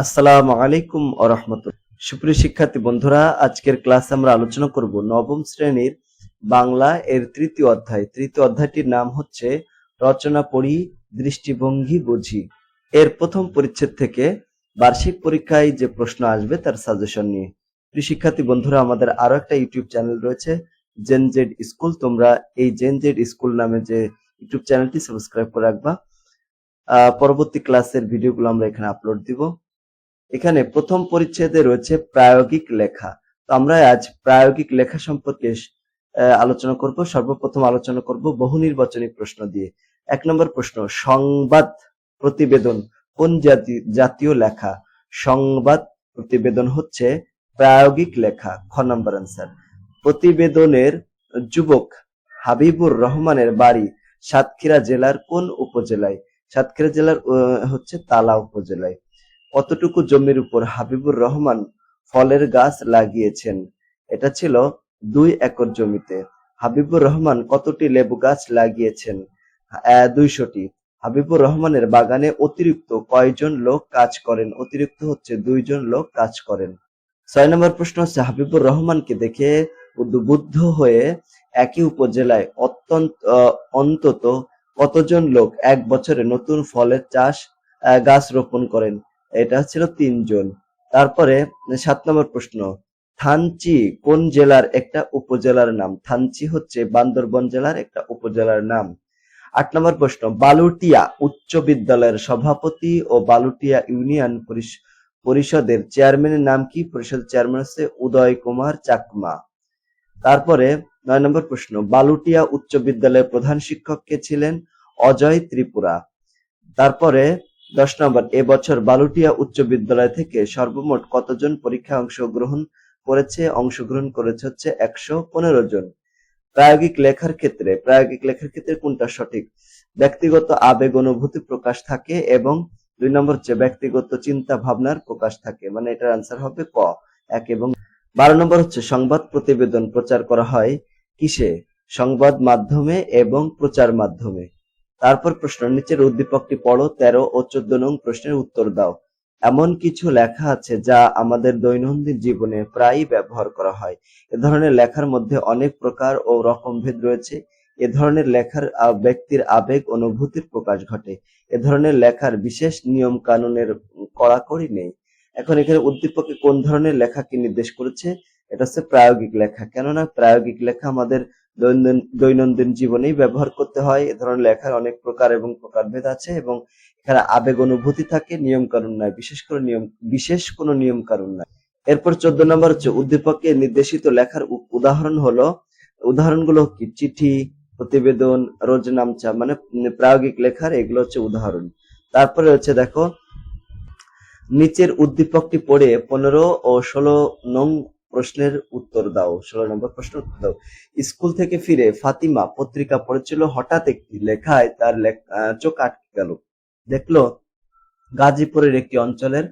আসসালামু আলাইকুম ও রহমতুল্লাহ। সুপ্রিয় শিক্ষার্থী বন্ধুরা, আজকের ক্লাসে আমরা আলোচনা করব নবম শ্রেণির বাংলা এর তৃতীয় অধ্যায়। তৃতীয় অধ্যায়টির নাম হচ্ছে রচনা পড়ি, দৃষ্টিভঙ্গি বুঝি। এর প্রথম পরিচ্ছেদ থেকে বার্ষিক পরীক্ষায় যে প্রশ্ন আসবে, তার সাজেশন নিয়ে। প্রিয় শিক্ষার্থী বন্ধুরা, আমাদের আরও একটা ইউটিউব চ্যানেল রয়েছে জেনজেড স্কুল তোমরা এই জেনজেড স্কুল নামে যে ইউটিউব চ্যানেলটি সাবস্ক্রাইব করে রাখবা। পরবর্তী ক্লাসের ভিডিওগুলো আমরা এখানে আপলোড দিব। এখানে প্রথম পরিচ্ছেদে রয়েছে প্রায়োগিক লেখা। তো আমরা আজ প্রায়োগিক লেখা সম্পর্কে আলোচনা করব, সর্বপ্রথম আলোচনা করব বহু নির্বাচনী প্রশ্ন দিয়ে। এক নম্বর প্রশ্ন, সংবাদ প্রতিবেদন কোন জাতি, জাতীয় লেখা? সংবাদ প্রতিবেদন হচ্ছে প্রায়োগিক লেখা, খ নম্বর আনসার প্রতিবেদনের যুবক হাবিবুর রহমানের বাড়ি সাতক্ষীরা জেলার কোন উপজেলায়? সাতক্ষীরা জেলার হচ্ছে তালা উপজেলায়। কতটুকু জমির উপর হাবিবুর রহমান ফলের গাছ লাগিয়েছেন। এটা ছিল দুই একর জমিতে। হাবিবুর রহমান কতটি লেবু গাছ লাগিয়েছেন? দুইশোটি। হাবিবুর রহমানের বাগানে অতিরিক্ত কয়জন লোক কাজ করেন? অতিরিক্ত হচ্ছে দুইজন লোক কাজ করেন। ছয় নম্বর প্রশ্ন হচ্ছে, হাবিবুর রহমানকে দেখে উদ্বুদ্ধ হয়ে একই উপজেলায় অত্যন্ত অন্তত কতজন লোক এক বছরে নতুন ফলের চাষ গাছ রোপণ করেন? এটা ছিল তিনজন। তারপরে সাত নম্বর প্রশ্ন, থানচি কোন জেলার একটা উপজেলার নাম? থানচি হচ্ছে বান্দরবন জেলার একটা উপজেলার নাম। আট নম্বর প্রশ্ন, বালুটিয়া উচ্চ বিদ্যালয়ের সভাপতি ও বালুটিয়া ইউনিয়ন পরিষ- পরিষদের চেয়ারম্যানের নাম কি? পরিষদ চেয়ারম্যান হচ্ছে উদয় কুমার চাকমা। তারপরে নয় নম্বর প্রশ্ন, বালুটিয়া উচ্চ বিদ্যালয়ের প্রধান শিক্ষক কে ছিলেন? অজয় ত্রিপুরা। তারপরে দশ নম্বর এবছর বালুটিয়া উচ্চ বিদ্যালয় থেকে সর্বমোট কতজন পরীক্ষায় অংশগ্রহণ করেছে? অংশগ্রহণ করেছে হচ্ছে একশো পনেরো জন। প্রায়োগিক লেখার ক্ষেত্রে, প্রায়োগিক লেখার ক্ষেত্রে কোনটা সঠিক? ব্যক্তিগত আবেগ, অনুভূতি প্রকাশ থাকে এবং দুই নম্বর হচ্ছে ব্যক্তিগত চিন্তা ভাবনার প্রকাশ থাকে মানে এটার আনসার হবে ক, এক এবং বারো নম্বর হচ্ছে সংবাদ প্রতিবেদন প্রচার করা হয় কিসে? সংবাদ মাধ্যমে এবং প্রচার মাধ্যমে। তারপর প্রশ্ন নিচের উদ্দীপকটি পড়ো, তেরো ও চোদ্দ নং প্রশ্নের উত্তর দাও। এমন কিছু লেখা আছে যা আমাদের দৈনন্দিন জীবনে প্রায়ই ব্যবহার করা হয়। এ ধরনের লেখার মধ্যে অনেক প্রকার ও রকমভেদ রয়েছে। এ ধরনের লেখার ব্যক্তির আবেগ, অনুভূতির প্রকাশ ঘটে। এ ধরনের লেখার বিশেষ নিয়ম কানুনের কড়াকড়ি নেই। এখন এখানে উদ্দীপকে কোন ধরনের লেখাকে নির্দেশ করেছে? এটা হচ্ছে প্রায়োগিক লেখা। কেননা প্রায়োগিক লেখা আমাদের দৈনন্দিন জীবনেই ব্যবহার করতে হয়। এ ধরনের লেখার অনেক প্রকার এবং প্রকারভেদ আছে এবং এখানে আবেগ অনুভূতি থাকে নিয়ম কানুন নাই। বিশেষ করে নিয়ম, বিশেষ কোনো নিয়ম কানুন নাই। এরপর চোদ্দ নম্বর হচ্ছে উদ্দীপকে নির্দেশিত লেখার উদাহরণ হলো, উদাহরণগুলো কি? চিঠি, প্রতিবেদন, রোজনামচা মানে প্রায়োগিক লেখার, এগুলো হচ্ছে উদাহরণ। তারপরে হচ্ছে দেখো, নিচের উদ্দীপকটি পড়ে পনেরো ও ষোলো নং প্রশ্নের উত্তর দাও। ষোলো নম্বর প্রশ্নের উত্তর দাও। স্কুল থেকে ফিরে ফাতিমা পত্রিকা পড়েছিল, হঠাৎ একটি লেখায় তার চোখ আটকে গেল। দেখল গাজীপুরের একটি অঞ্চলের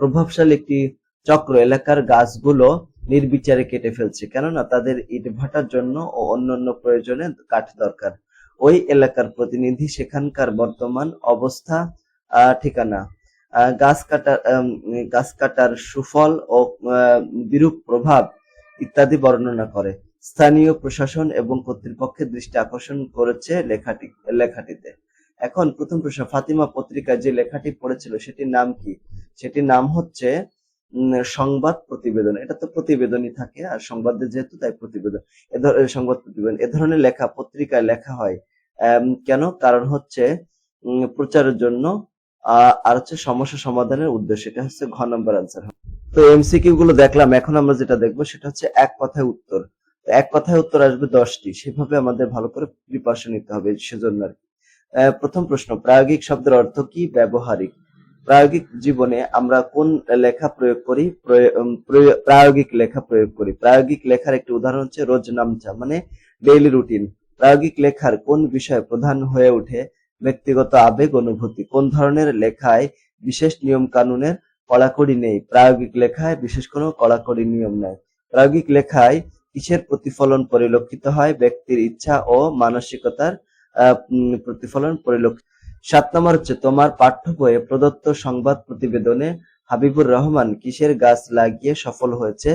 প্রভাবশালী একটি চক্র, এলাকার গাছগুলো নির্বিচারে কেটে ফেলছে। কেননা তাদের ইট ভাটার জন্য ও অন্যান্য প্রয়োজনে কাঠ দরকার। ওই এলাকার প্রতিনিধি সেখানকার বর্তমান অবস্থা ঠিকানা। গাছ কাটার গাছ কাটার সুফল ও বিরূপ প্রভাব ইত্যাদি বর্ণনা করে। স্থানীয় প্রশাসন এবং কর্তৃপক্ষের দৃষ্টি আকর্ষণ করেছে লেখাটি, লেখাটিতে। এখন প্রথম প্রশ্ন, ফাতিমা পত্রিকায় যে লেখাটি পড়েছিল, সেটির নাম কি? সেটির নাম হচ্ছে সংবাদ প্রতিবেদন। এটা তো প্রতিবেদনই থাকে, আর সংবাদের যেহেতু তাই প্রতিবেদন, এ সংবাদ প্রতিবেদন। এ ধরনের লেখা, পত্রিকায় লেখা হয় কেন? কারণ হচ্ছে প্রচারের জন্য আর হচ্ছে সমস্যা সমাধানের উদ্দেশ্য, এটা হচ্ছে ঘ নম্বর আনসার তো এমসিকিউ গুলো দেখলাম, এখন আমরা যেটা দেখব সেটা হচ্ছে এক কথায় উত্তর। এক কথায় উত্তর আসবে দশটি, সেভাবে আমাদের ভালো করে প্রিপারেশন নিতে হবে সেজন্য আর কি। প্রথম প্রশ্ন, প্রায়োগিক শব্দের অর্থ কি? ব্যবহারিক। প্রায়োগিক জীবনে আমরা কোন লেখা প্রয়োগ করি? প্রায়োগিক লেখা প্রয়োগ করি। প্রায়োগিক লেখার একটি উদাহরণ হচ্ছে রোজনামচা মানে ডেইলি রুটিন প্রায়োগিক লেখার কোন বিষয় প্রধান হয়ে ওঠে? ব্যক্তিগত আবেগ অনুভূতি। কোন ধরনের লেখায় বিশেষ নিয়ম কানুনের কড়াকড়ি নেই? প্রায়োগিক লেখায় বিশেষ কোনো কড়াকড়ি নিয়ম নেই। প্রায়োগিক লেখায় কিসের প্রতিফলন পরিলক্ষিত হয়? ব্যক্তির ইচ্ছা ও মানসিকতার প্রতিফলন পরিলক্ষিত সাত নম্বর হচ্ছে, তোমার পাঠ্য বইয়ে প্রদত্ত সংবাদ প্রতিবেদনে হাবিবুর রহমান কিসের গাছ লাগিয়ে সফল হয়েছে?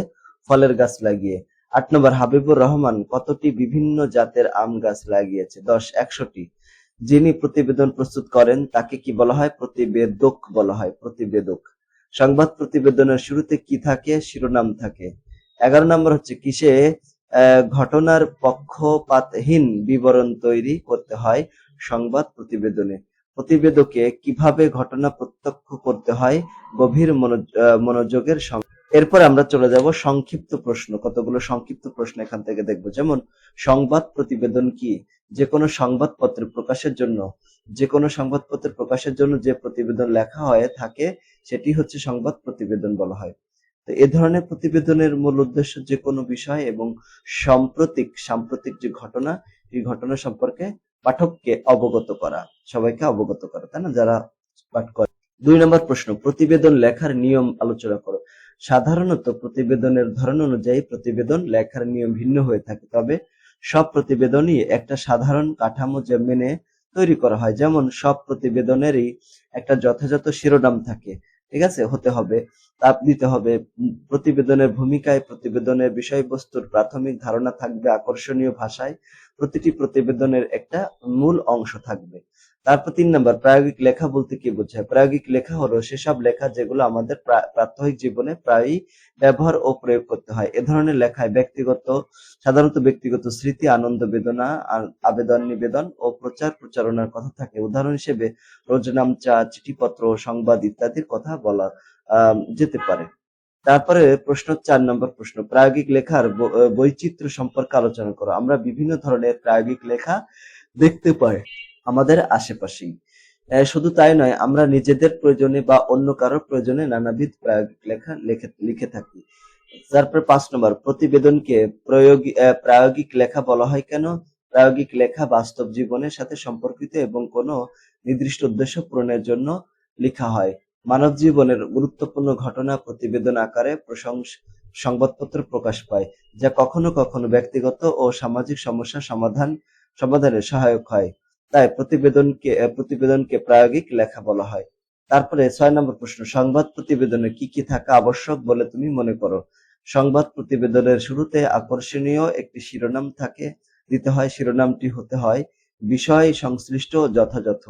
ফলের গাছ লাগিয়ে। আট নম্বর, হাবিবুর রহমান কতটি বিভিন্ন জাতের আম গাছ লাগিয়েছে? দশ, একশোটি। যিনি প্রতিবেদন প্রস্তুত করেন, তাকে কি বলা হয়? প্রতিবেদক বলা হয়, প্রতিবেদক। সংবাদ প্রতিবেদনের শুরুতে কি থাকে? শিরোনাম থাকে। এগারো নম্বর হচ্ছে কিসে? ঘটনার পক্ষপাতহীন বিবরণ তৈরি করতে হয় সংবাদ প্রতিবেদনে। প্রতিবেদকে কীভাবে ঘটনা প্রত্যক্ষ করতে হয়? গভীর মনো- মনোযোগের সঙ্গে এরপর আমরা চলে যাব সংক্ষিপ্ত প্রশ্ন। কতগুলো সংক্ষিপ্ত প্রশ্ন এখান থেকে দেখব? যেমন, সংবাদ প্রতিবেদন কি? যে কোনো সংবাদপত্র প্রকাশের জন্য যে কোনো সংবাদপত্র প্রকাশের জন্য যে প্রতিবেদন লেখা হয়, থাকে, সেটি হচ্ছে সংবাদ প্রতিবেদন বলা হয়। তো এ ধরনের প্রতিবেদনের মূল উদ্দেশ্য যে কোনো বিষয় এবং সাম্প্রতিক সাম্প্রতিক যে ঘটনা, এই ঘটনা সম্পর্কে পাঠককে অবগত করা, সবাইকে অবগত করা, তাই না? যারা পাঠ করে। দুই নম্বর প্রশ্ন, প্রতিবেদন লেখার নিয়ম আলোচনা করো। সাধারণত প্রতিবেদনের ধরন অনুযায়ী প্রতিবেদন লেখার নিয়ম ভিন্ন হয়ে থাকে, তবে সব প্রতিবেদনই একটা সাধারণ কাঠামো মেনে তৈরি করা হয়। যেমন সব প্রতিবেদনেরই একটা যথাযথ শিরোনাম থাকে, ঠিক আছে? হতে হবে, তাপ দিতে হবে, প্রতিবেদনের ভূমিকায় প্রতিবেদনের বিষয়বস্তুর প্রাথমিক ধারণা থাকবে, আকর্ষণীয় ভাষায় প্রতিটি প্রতিবেদনের একটা মূল অংশ থাকবে। তারপর তিন নম্বর, প্রায়োগিক লেখা বলতে কি বোঝায়? প্রায়োগিক লেখা হলো সেসব লেখা যেগুলো আমাদের প্রা- প্রাত্যহিক জীবনে প্রায়ই ব্যবহার ও প্রয়োগ করতে হয়। এ ধরনের লেখায় ব্যক্তিগত, সাধারণত ব্যক্তিগত স্মৃতি, আনন্দ, বেদনা আবেদন, নিবেদন ও প্রচার প্রচারণার কথা থাকে। উদাহরণ হিসেবে রোজনামচা চিঠিপত্র, সংবাদ ইত্যাদির কথা বলা যেতে পারে। তারপরে প্রশ্ন চার নম্বর প্রশ্ন, প্রায়োগিক লেখার বৈচিত্র্য সম্পর্কে আলোচনা করো। আমরা বিভিন্ন ধরনের প্রায়োগিক লেখা দেখতে পাই। আমাদের আশেপাশেই। শুধু তাই নয়, আমরা নিজেদের প্রয়োজনে বা অন্য কারোর প্রয়োজনে নানাবিধ প্রায়োগিক লেখা, লিখে থাকি। তারপর পাঁচ নম্বর, প্রতিবেদনকে প্রয়োগী প্রায়োগিক লেখা বলা হয় কেন? প্রায়োগিক লেখা বাস্তব জীবনের সাথে সম্পর্কিত এবং কোনো নির্দিষ্ট উদ্দেশ্য পূরণের জন্য লেখা হয়। মানব জীবনের গুরুত্বপূর্ণ ঘটনা প্রতিবেদন আকারে সংবাদপত্র প্রকাশ পায়, যা কখনো কখনো ব্যক্তিগত ও সামাজিক সমস্যা সমাধান, সমাধানে সহায়ক হয়। তাই প্রতিবেদনকে প্রতিবেদনকে প্রায়োগিক লেখা বলা হয়। তারপরে ছয় নম্বর প্রশ্ন, সংবাদ প্রতিবেদনে কি কি থাকা আবশ্যক বলে তুমি মনে করো? সংবাদ প্রতিবেদনের শুরুতে আকর্ষণীয় একটি শিরোনাম থাকে, দিতে হয়, শিরোনামটি হতে হয়, বিষয় সংশ্লিষ্ট যথাযথ।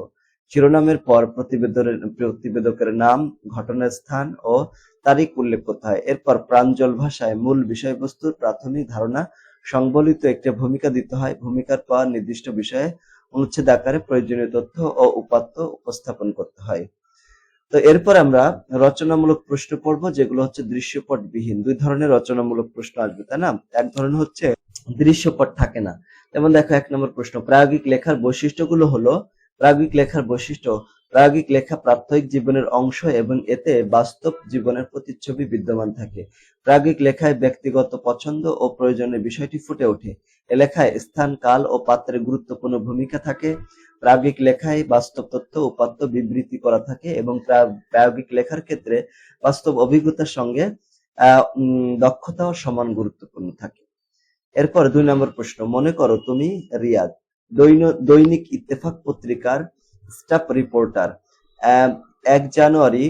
শিরোনামের পর প্রতিবেদনের, প্রতিবেদকের নাম ঘটনার স্থান ও তারিখ উল্লেখ করতে হয়। এরপর প্রাঞ্জল ভাষায় মূল বিষয়বস্তুর প্রাথমিক ধারণা, সংবলিত একটা ভূমিকা দিতে হয়। ভূমিকার পর নির্দিষ্ট বিষয়ে অনুচ্ছেদ আকারে প্রয়োজনীয় তথ্য ও উপাত্ত উপস্থাপন করতে হয়। তো এরপর আমরা রচনামূলক প্রশ্ন পড়ব, যেগুলো হচ্ছে দৃশ্যপট বিহীন দুই ধরনের রচনামূলক প্রশ্ন আসবে, তাই না? এক ধরনের হচ্ছে দৃশ্যপট থাকে না। যেমন দেখো, এক নম্বর প্রশ্ন, প্রায়োগিক লেখার বৈশিষ্ট্যগুলো হলো, প্রায়োগিক লেখার বৈশিষ্ট্য প্রায়োগিক লেখা প্রাত্যহিক জীবনের অংশ এবং এতে বাস্তব জীবনের প্রতিচ্ছবি বিদ্যমান থাকে। প্রায়োগিক লেখায় ব্যক্তিগত পছন্দ ও প্রয়োজনের বিষয়টি ফুটে ওঠে। এ লেখায় স্থান, কাল ও পাত্রের গুরুত্বপূর্ণ ভূমিকা থাকে। প্রায়োগিক লেখায় বাস্তব তথ্য, উপাত্ত, বিবৃতি করা থাকে এবং প্রা- প্রায়োগিক লেখার ক্ষেত্রে বাস্তব অভিজ্ঞতার সঙ্গে দক্ষতাও সমান গুরুত্বপূর্ণ থাকে। এরপর দুই নম্বর প্রশ্ন, মনে করো তুমি, রিয়াদ দৈনিক ইত্তেফাক পত্রিকার স্টাফ রিপোর্টার এক জানুয়ারি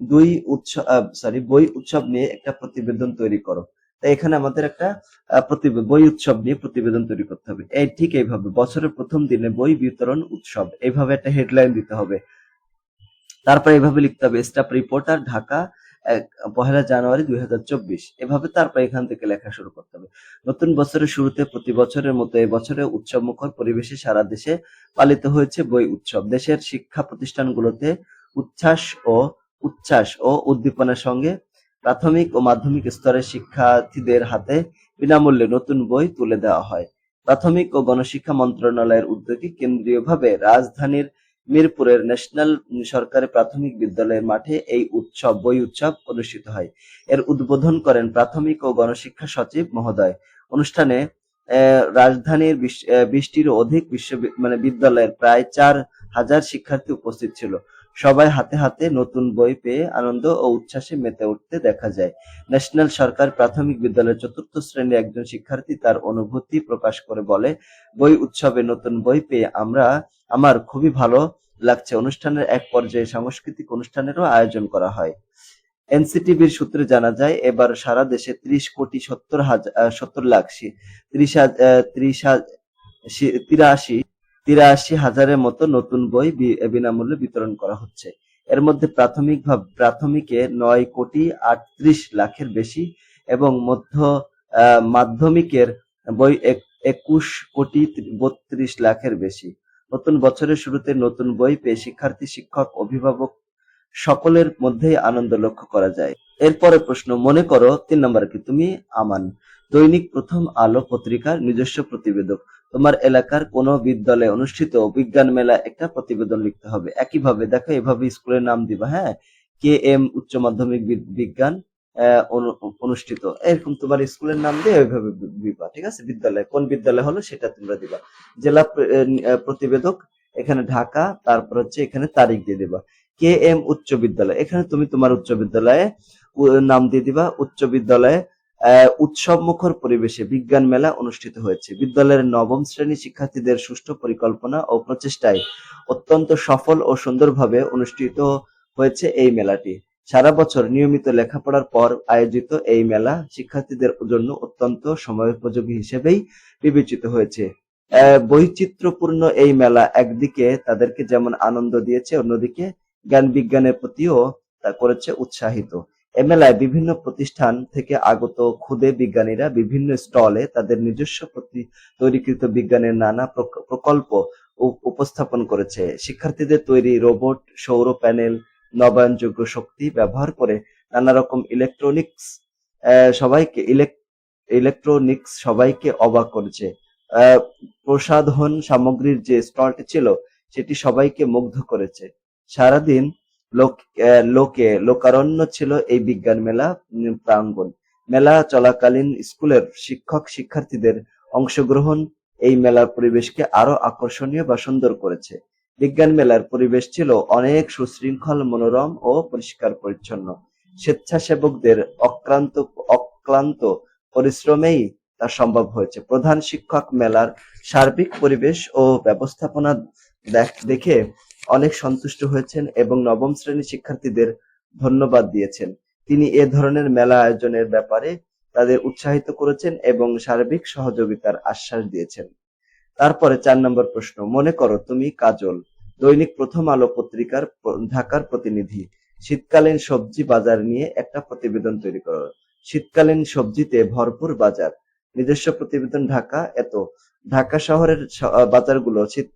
দুই উৎসব সরি বই উৎসব নিয়ে একটা প্রতিবেদন তৈরি করো। তাই এখানে আমাদের একটা বই উৎসব নিয়ে প্রতিবেদন তৈরি করতে হবে। এই ঠিক এইভাবে, বছরের প্রথম দিনে বই বিতরণ উৎসব, এইভাবে একটা হেডলাইন দিতে হবে। তারপর এইভাবে লিখতে হবে স্টাফ রিপোর্টার ঢাকা পহেলা জানুয়ারি দুই হাজার চব্বিশ। এভাবে তারপর এখান থেকে লেখা শুরু করতে হবে। নতুন বছরের শুরুতে প্রতি বছরের মতো এবছরে উৎসব মুখর পরিবেশে সারা দেশে পালিত হয়েছে বই উৎসব। দেশের শিক্ষা প্রতিষ্ঠানগুলোতে উচ্ছ্বাস ও উচ্ছ্বাস ও উদ্দীপনার সঙ্গে প্রাথমিক ও মাধ্যমিক স্তরের শিক্ষার্থীদের হাতে বিনামূল্যে নতুন বই তুলে দেওয়া হয়। প্রাথমিক ও গণশিক্ষা মন্ত্রণালয়ের উদ্যোগে কেন্দ্রীয়ভাবে রাজধানীর মিরপুরের ন্যাশনাল সরকারি প্রাথমিক বিদ্যালয়ের মাঠে এই উৎসব, বই উৎসব অনুষ্ঠিত হয়। এর উদ্বোধন করেন প্রাথমিক ও গণশিক্ষা সচিব মহোদয়। অনুষ্ঠানে রাজধানীর বিশটির অধিক বিশ্ব মানে বিদ্যালয়ের প্রায় চার হাজার শিক্ষার্থী উপস্থিত ছিল। সবাই হাতে হাতে নতুন বই পেয়ে আনন্দ ও উচ্ছ্বাসে মেতে উঠতে দেখা যায়। ন্যাশনাল সরকার প্রাথমিক বিদ্যালয়ের চতুর্থ শ্রেণির একজন শিক্ষার্থী তার অনুভূতি প্রকাশ করে বলে, বই উৎসবে নতুন বই পেয়ে আমরা, আমার খুবই ভালো লাগছে। অনুষ্ঠানের এক পর্যায়ে সাংস্কৃতিক অনুষ্ঠানেরও আয়োজন করা হয়। এনসিটিভির সূত্রে জানা যায়, এবার সারা দেশে ত্রিশ কোটি সত্তর হাজার সত্তর লাখ ত্রিশ ত্রিশ তিরাশি তিরাশি হাজারের মতো নতুন বই বিনামূল্যে বিতরণ করা হচ্ছে। এর মধ্যে প্রাথমিক প্রাথমিকে নয় কোটি আটত্রিশ লাখের বেশি এবং মধ্য মাধ্যমিকের বই একুশ কোটি বত্রিশ লাখের বেশি। নতুন বছরের শুরুতে নতুন বই পেয়ে শিক্ষার্থী, শিক্ষক, অভিভাবক সকলের মধ্যেই আনন্দ লক্ষ্য করা যায়। এরপরে প্রশ্ন, মনে করো, তিন নম্বর কি? তুমি, আমান। দৈনিক প্রথম আলো পত্রিকার নিজস্ব প্রতিবেদক। তোমার এলাকার কোন বিদ্যালয়ে অনুষ্ঠিত বিজ্ঞান মেলা একটা প্রতিবেদন লিখতে হবে। একইভাবে দেখো, এভাবে স্কুলের নাম দিবা হ্যাঁ? কে এম উচ্চ মাধ্যমিক বিজ্ঞান অনুষ্ঠিত। এরকম তোমার স্কুলের নাম দিয়ে ওইভাবে দিবা, ঠিক আছে? বিদ্যালয়, কোন বিদ্যালয় হলো সেটা তোমরা দিবা। জেলা প্রতিবেদক, এখানে ঢাকা, তারপর হচ্ছে এখানে তারিখ দিয়ে দিবা। কে এম উচ্চ বিদ্যালয়, এখানে তুমি তোমার উচ্চ বিদ্যালয়ে নাম দিয়ে দিবা, উচ্চ বিদ্যালয়ে উৎসব মুখর পরিবেশে বিজ্ঞান মেলা অনুষ্ঠিত হয়েছে। বিদ্যালয়ের নবম শ্রেণি শিক্ষার্থীদের সুষ্ঠু পরিকল্পনা ও প্রচেষ্টায় অত্যন্ত সফল ও সুন্দরভাবে অনুষ্ঠিত হয়েছে এই মেলাটি। সারা বছর নিয়মিত লেখাপড়ার পর আয়োজিত এই মেলা শিক্ষার্থীদের জন্য অত্যন্ত সময়োপযোগী হিসেবেই বিবেচিত হয়েছে। বৈচিত্র্যপূর্ণ এই মেলা একদিকে তাদেরকে যেমন আনন্দ দিয়েছে, অন্যদিকে জ্ঞান বিজ্ঞানের প্রতিও তা করেছে উৎসাহিত। এ মেলায় বিভিন্ন প্রতিষ্ঠান থেকে আগত ক্ষুদে বিজ্ঞানীরা বিভিন্ন স্টলে তাদের নিজস্ব প্রতি তৈরিকৃত বিজ্ঞানের নানা প্রক- প্রকল্প উপস্থাপন করেছে। শিক্ষার্থীদের তৈরি রোবট, সৌর প্যানেল, নবায়নযোগ্য শক্তি ব্যবহার করে নানা রকম ইলেকট্রনিক্স সবাইকে ইলেক- ইলেকট্রনিক্স সবাইকে অবাক করেছে। প্রসাধন সামগ্রীর যে স্টলটি ছিল, সেটি সবাইকে মুগ্ধ করেছে। সারাদিন লোক লোকে লোকারণ্য ছিল এই বিজ্ঞান মেলা উম, প্রাঙ্গণ। মেলা চলাকালীন স্কুলের শিক্ষক শিক্ষার্থীদের অংশগ্রহণ এই মেলার পরিবেশকে আরও আকর্ষণীয় বা সুন্দর করেছে। বিজ্ঞান মেলার পরিবেশ ছিল অনেক সুশৃঙ্খল মনোরম ও পরিষ্কার পরিচ্ছন্ন। স্বেচ্ছাসেবকদের অক্লান্ত অক্লান্ত পরিশ্রমেই তা সম্ভব হয়েছে। প্রধান শিক্ষক মেলার সার্বিক পরিবেশ ও ব্যবস্থাপনা দেখে অনেক সন্তুষ্ট হয়েছেন এবং নবম শ্রেণির শিক্ষার্থীদের ধন্যবাদ দিয়েছেন। তিনি এ ধরনের মেলা আয়োজনের ব্যাপারে তাদের উৎসাহিত করেছেন এবং সার্বিক সহযোগিতার আশ্বাস দিয়েছেন। তারপরে চার নম্বর প্রশ্ন, মনে করো তুমি কাজল, দৈনিক প্রথম আলো পত্রিকার ঢাকার প্রতিনিধি। শীতকালীন সবজি বাজার নিয়ে একটা প্রতিবেদন তৈরি করো। শীতকালীন সবজিতে ভরপুর বাজার। নিজস্ব প্রতিবেদন ঢাকা এত। ঢাকা শহরের বাজারগুলো শীত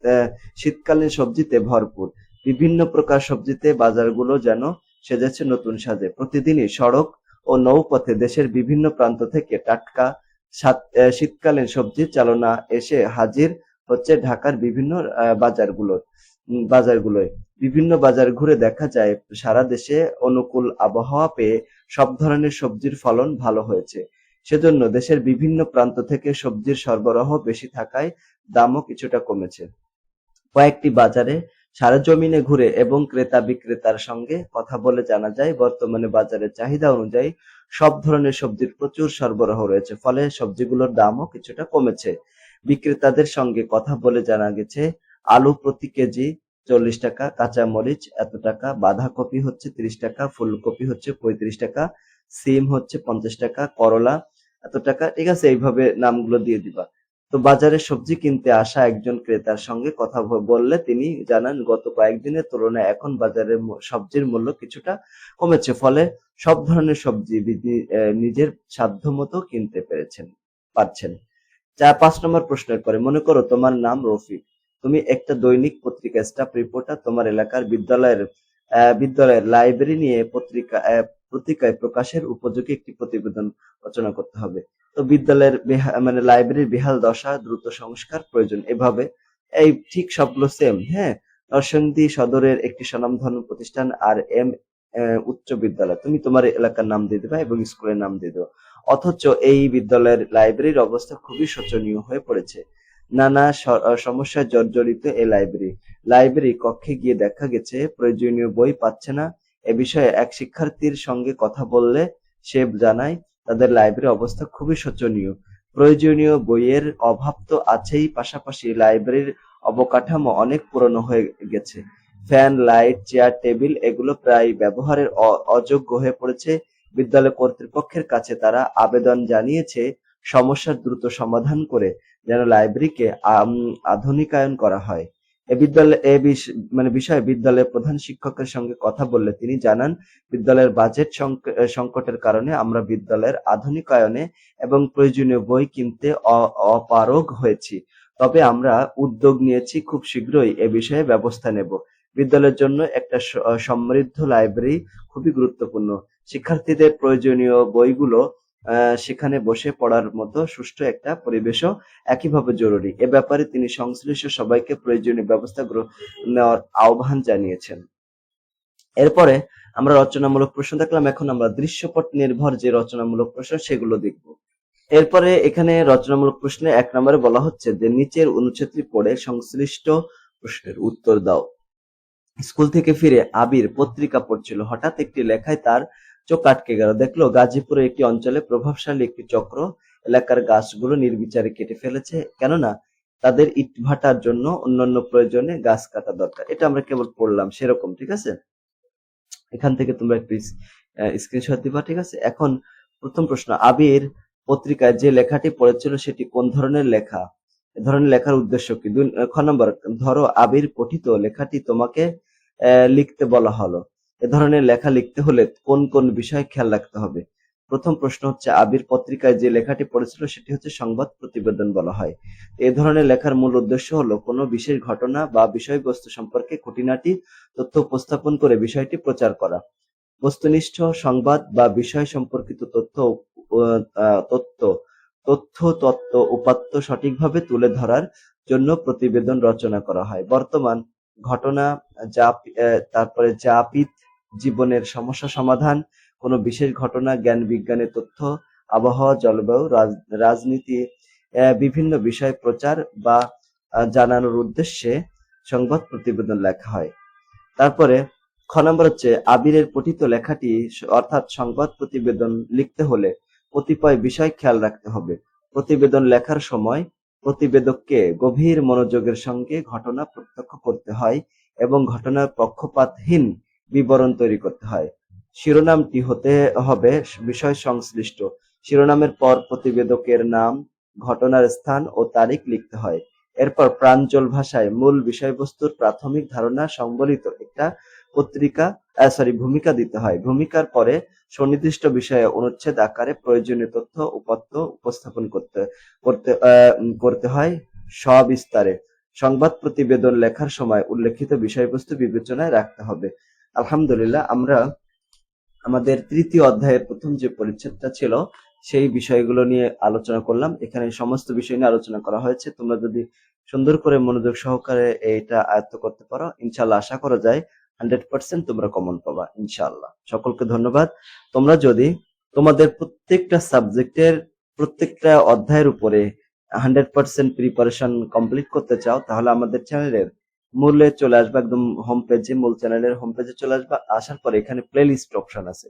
শীতকালীন সবজিতে ভরপুর। বিভিন্ন প্রকার সবজিতে বাজারগুলো যেন সেজেছে নতুন সাজে। প্রতিদিনই সড়ক ও নৌপথে দেশের বিভিন্ন প্রান্ত থেকে টাটকা শীতকালীন সবজি চালনা এসে হাজির হচ্ছে ঢাকার বিভিন্ন আহ, বাজারগুলো বাজারগুলোয়। বিভিন্ন বাজার ঘুরে দেখা যায় সারা দেশে অনুকূল আবহাওয়া পেয়ে সব ধরনের সবজির ফলন ভালো হয়েছে। সেজন্য দেশের বিভিন্ন প্রান্ত থেকে সবজির সরবরাহ বেশি থাকায় দামও কিছুটা কমেছে। কয়েকটি বাজারে সারেজমিনে ঘুরে এবং ক্রেতা বিক্রেতার সঙ্গে কথা বলে জানা যায়, বর্তমানে বাজারের চাহিদা অনুযায়ী সব ধরনের সবজির প্রচুর সরবরাহ রয়েছে, ফলে সবজিগুলোর দামও কিছুটা কমেছে। বিক্রেতাদের সঙ্গে কথা বলে জানা গেছে, আলু প্রতি কেজি চল্লিশ টাকা কাঁচা মরিচ এত টাকা, বাঁধাকপি হচ্ছে তিরিশ টাকা, ফুলকপি হচ্ছে পঁয়ত্রিশ টাকা, সিম হচ্ছে পঞ্চাশ টাকা, করলা এত টাকা? ঠিক আছে, এইভাবে নামগুলো দিয়ে দিবা। তো বাজারে সবজি কিনতে আসা একজন ক্রেতার সঙ্গে কথা বললে তিনি জানান, গত কয়েকদিনের তুলনায় এখন বাজারে সবজির মূল্য কিছুটা কমেছে, ফলে সব ধরনের সবজি নিজের সাধ্যমতো কিনতে পেরেছেন, পারছেন। চার পাঁচ নম্বর প্রশ্নের পরে, মনে করো তোমার নাম রফিক। তুমি একটা দৈনিক পত্রিকা স্টাফ রিপোর্টার তোমার এলাকার বিদ্যালয়ের বিদ্যালয়ের লাইব্রেরি নিয়ে পত্রিকা পত্রিকায় প্রকাশের উপযোগী একটি প্রতিবেদন রচনা করতে হবে। তো বিদ্যালয়ের মানে লাইব্রেরির বেহাল দশা, দ্রুত সংস্কার, প্রয়োজন এভাবে। এই ঠিক সবগুলো সেম হ্যাঁ? নরসিংদী সদরের একটি স্বনামধন্য প্রতিষ্ঠান আর এম উচ্চ বিদ্যালয়। তুমি তোমার এলাকার নাম দিয়ে দেবা এবং স্কুলের নাম দিয়ে দেবা। অথচ এই বিদ্যালয়ের লাইব্রেরির অবস্থা খুবই শোচনীয় হয়ে পড়েছে। নানা সমস্যায় জর্জরিত এই লাইব্রেরি। লাইব্রেরি কক্ষে গিয়ে দেখা গেছে, প্রয়োজনীয় বই পাচ্ছে না। এ বিষয়ে এক শিক্ষার্থীর সঙ্গে কথা বললে সে জানায়, তাদের লাইব্রেরি অবস্থা খুবই শোচনীয়। প্রয়োজনীয় বইয়ের অভাব তো আছেই, পাশাপাশি লাইব্রেরির অবকাঠামো অনেক পুরনো হয়ে গেছে। ফ্যান, লাইট, চেয়ার, টেবিল এগুলো প্রায় ব্যবহারের অযোগ্য হয়ে পড়েছে। বিদ্যালয় কর্তৃপক্ষের কাছে তারা আবেদন জানিয়েছে সমস্যার দ্রুত সমাধান করে, যেন লাইব্রেরিকে আধুনিকায়ন করা হয়। এ বিদ্যালয়, এ মানে বিষয়ে বিদ্যালয়ের প্রধান শিক্ষকের সঙ্গে কথা বললে তিনি জানান, বিদ্যালয়ের বাজেট সংক- সংকটের কারণে আমরা বিদ্যালয়ের আধুনিকায়নে এবং প্রয়োজনীয় বই কিনতে অপারগ হয়েছি। তবে আমরা উদ্যোগ নিয়েছি, খুব শীঘ্রই এ বিষয়ে ব্যবস্থা নেব। বিদ্যালয়ের জন্য একটা সমৃদ্ধ লাইব্রেরি খুবই গুরুত্বপূর্ণ। শিক্ষার্থীদের প্রয়োজনীয় বইগুলো সেখানে বসে পড়ার মতো সুষ্ঠু একটা পরিবেশও একইভাবে জরুরি। এ ব্যাপারে তিনি সংশ্লিষ্ট সবাইকে প্রয়োজনীয় ব্যবস্থা নেওয়ার আহ্বান জানিয়েছেন। এরপরে আমরা রচনামূলক প্রশ্ন দেখলাম, এখন আমরা দৃশ্যপট নির্ভর যে রচনামূলক প্রশ্ন, সেগুলো দেখব। এরপরে এখানে রচনামূলক প্রশ্নে এক নম্বরে বলা হচ্ছে যে, নিচের অনুচ্ছেদটি পড়ে সংশ্লিষ্ট প্রশ্নের উত্তর দাও। স্কুল থেকে ফিরে আবির পত্রিকা পড়ছিল। হঠাৎ একটি লেখায় তার চোখ আটকে গেল। দেখল গাজীপুরের একটি অঞ্চলে প্রভাবশালী একটি চক্র। এলাকার গাছগুলো নির্বিচারে কেটে ফেলেছে। কেননা তাদের ইটভাটার জন্য অন্যান্য প্রয়োজনে গাছ কাটা দরকার। এটা আমরা কেবল পড়লাম সেরকম, ঠিক আছে? এখান থেকে তোমরা একটু স্ক্রিনশট দিবা, ঠিক আছে? এখন প্রথম প্রশ্ন, আবির পত্রিকায় যে লেখাটি পড়েছিল সেটি কোন ধরনের লেখা? ধরনের লেখার উদ্দেশ্য কি? দুই খ নম্বর, ধরো আবির পঠিত লেখাটি তোমাকে লিখতে বলা হলো। এ ধরনের লেখা লিখতে হলে কোন কোন বিষয় খেয়াল রাখতে হবে? প্রথম প্রশ্ন হচ্ছে, আবির পত্রিকায় যে লেখাটি পড়েছিল সেটি হচ্ছে সংবাদ প্রতিবেদন বলা হয়। এ ধরনের লেখার মূল উদ্দেশ্য হলো কোনো বিশেষ ঘটনা বা বিষয়বস্তু সম্পর্কে খুঁটিনাটি তথ্য উপস্থাপন করে বিষয়টি প্রচার করা। বস্তুনিষ্ঠ সংবাদ বা বিষয় সম্পর্কিত তথ্য তথ্য তথ্য, তত্ত্ব, উপাত্ত সঠিকভাবে তুলে ধরার জন্য প্রতিবেদন রচনা করা হয়। বর্তমান ঘটনা যা তারপরে জাপিত জীবনের সমস্যা সমাধান, কোনো বিশেষ ঘটনা, জ্ঞান বিজ্ঞানের তথ্য আবহাওয়া জলবায়ু রাজনীতি বিভিন্ন বিষয় প্রচার বা জানানোর উদ্দেশ্যে সংবাদ প্রতিবেদন লেখা হয়। তারপরে খ নম্বর হচ্ছে আবিরের পঠিত লেখাটি অর্থাৎ সংবাদ প্রতিবেদন লিখতে হলে কতিপয় বিষয় খেয়াল রাখতে হবে। প্রতিবেদন লেখার সময় প্রতিবেদককে গভীর মনোযোগের সঙ্গে ঘটনা প্রত্যক্ষ করতে হয় এবং ঘটনার পক্ষপাতহীন বিবরণ তৈরি করতে হয়। শিরোনামটি হতে হবে বিষয় সংশ্লিষ্ট। শিরোনামের পর প্রতিবেদকের নাম, ঘটনার স্থান ও তারিখ লিখতে হয়। এরপর প্রাঞ্জল ভাষায় মূল বিষয়বস্তুর প্রাথমিক ধারণা সংবলিত একটা পত্রিকা সরি ভূমিকা দিতে হয়। ভূমিকার পরে সুনির্দিষ্ট বিষয়ে অনুচ্ছেদ আকারে প্রয়োজনীয় তথ্য উপাত্ত উপস্থাপন করতে করতে করতে হয় সবিস্তারে। সংবাদ প্রতিবেদন লেখার সময় উল্লেখিত বিষয়বস্তু বিবেচনায় রাখতে হবে। আলহামদুলিল্লাহ, আমরা আমাদের তৃতীয় অধ্যায়ের প্রথম যে পরিচ্ছেদটা ছিল, সেই বিষয়গুলো নিয়ে আলোচনা করলাম। এখানে সমস্ত বিষয় নিয়ে আলোচনা করা হয়েছে। তোমরা যদি সুন্দর করে মনোযোগ সহকারে এটা আয়ত্ত করতে পারো ইনশাল্লাহ আশা করা যায় হান্ড্রেড পার্সেন্ট তোমরা কমন পাবা, ইনশাআল্লাহ। সকলকে ধন্যবাদ। তোমরা যদি তোমাদের প্রত্যেকটা সাবজেক্টের প্রত্যেকটা অধ্যায়ের উপরে হান্ড্রেড পার্সেন্ট প্রিপারেশন কমপ্লিট করতে চাও, তাহলে আমাদের চ্যানেলের মূলে চলে আসবে একদম হোম পেজে মূল চ্যানেলের হোম পেজে চলে আসবা। আসার পরে এখানে প্লেলিস্ট অপশন আছে।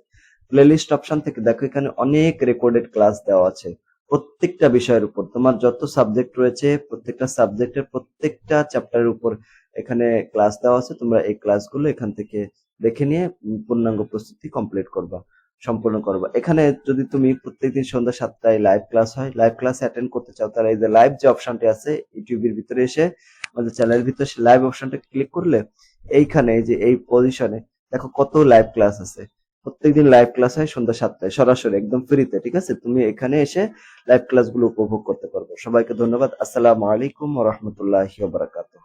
প্লেলিস্ট অপশন থেকে দেখো এখানে অনেক রেকর্ডেড ক্লাস দেওয়া আছে। প্রত্যেকটা বিষয়ের উপর। তোমার যত সাবজেক্ট রয়েছে, প্রত্যেকটা সাবজেক্টের প্রত্যেকটা চ্যাপ্টারের উপর এখানে ক্লাস দেওয়া আছে। তোমরা এই ক্লাসগুলো এখান থেকে দেখে নিয়ে পূর্ণাঙ্গ প্রস্তুতি কমপ্লিট করবা, সম্পূর্ণ করবা। এখানে যদি তুমি প্রত্যেকদিন সন্ধ্যা সাতটায় লাইভ ক্লাস হয় লাইভ ক্লাস অ্যাটেন্ড করতে চাও, তাহলে এই যে লাইভ যে অপশনটি আছে ইউটিউবের ভিতরে এসে আমাদের চ্যানেলের ভিতরে লাইভ অপশনটা ক্লিক করলে এইখানে এই যে এই পজিশনে দেখো কত লাইভ ক্লাস আছে। প্রত্যেকদিন লাইভ ক্লাস হয় সন্ধ্যা সাতটায়, সরাসরি একদম ফ্রিতে ঠিক আছে? তুমি এখানে এসে লাইভ ক্লাসগুলো উপভোগ করতে পারবে। সবাইকে ধন্যবাদ। আসসালামু আলাইকুম রহমতুল্লাহ বারাকাতুহু।